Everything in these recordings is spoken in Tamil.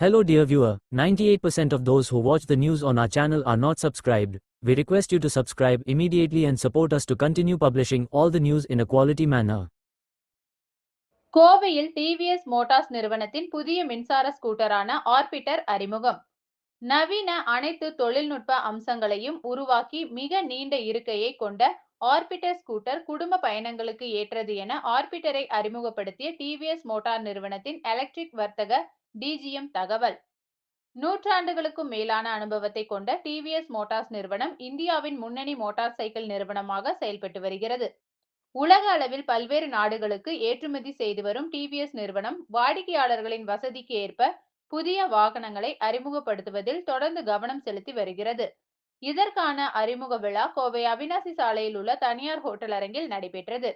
Hello dear viewer, 98% of those who watch the news on our channel are not subscribed. We request you to subscribe immediately and support us to continue publishing all the news in a quality manner. கோவையில் டிவிஎஸ் மோட்டார்ஸ் நிறுவனத்தின் புதிய மின்சார ஸ்கூட்டரான ஆர்பிட்டர் அறிமுகம் நவீன அனைத்து தொழில்நுட்ப அம்சங்களையும் உருவாக்கி மிக நீண்ட இருக்கையை கொண்ட ஆர்பிட்டர் ஸ்கூட்டர் குடும்ப பயணங்களுக்கு ஏற்றது என ஆர்பிட்டரை அறிமுகப்படுத்திய டிவிஎஸ் மோட்டார் நிறுவனத்தின் எலக்ட்ரிக் வர்த்தக டிஜிஎம் தகவல். நூற்றாண்டுகளுக்கும் மேலான அனுபவத்தை கொண்ட டிவிஎஸ் மோட்டார்ஸ் நிறுவனம் இந்தியாவின் முன்னணி மோட்டார் சைக்கிள் நிறுவனமாக செயல்பட்டு வருகிறது. உலக அளவில் பல்வேறு நாடுகளுக்கு ஏற்றுமதி செய்து வரும் டிவிஎஸ் நிறுவனம் வாடிக்கையாளர்களின் வசதிக்கு ஏற்ப புதிய வாகனங்களை அறிமுகப்படுத்துவதில் தொடர்ந்து கவனம் செலுத்தி வருகிறது. இதற்கான அறிமுக விழா கோவை அவினாசி சாலையில் உள்ள தனியார் ஹோட்டல் அரங்கில் நடைபெற்றது.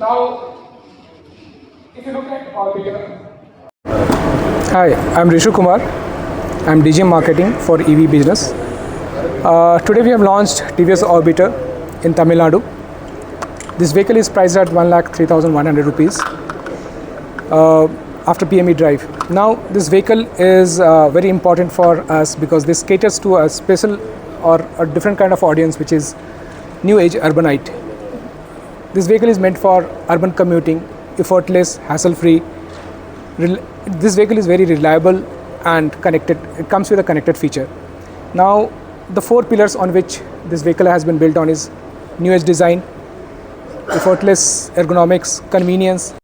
Now, if you look at Orbiter. Hi, I'm Rishu Kumar. I'm DG Marketing for EV Business. Uh, today we have launched TVS Orbiter in Tamil Nadu. This vehicle is priced at 1,03,100 rupees uh, after PME drive. Now, this vehicle is uh, very important for us because this caters to a special or a different kind of audience, which is new age urbanite. This vehicle is meant for urban commuting, effortless, hassle free. This vehicle is very reliable and connected. It comes with a connected feature. Now, the four pillars on which this vehicle has been built on is new age design, effortless ergonomics, convenience,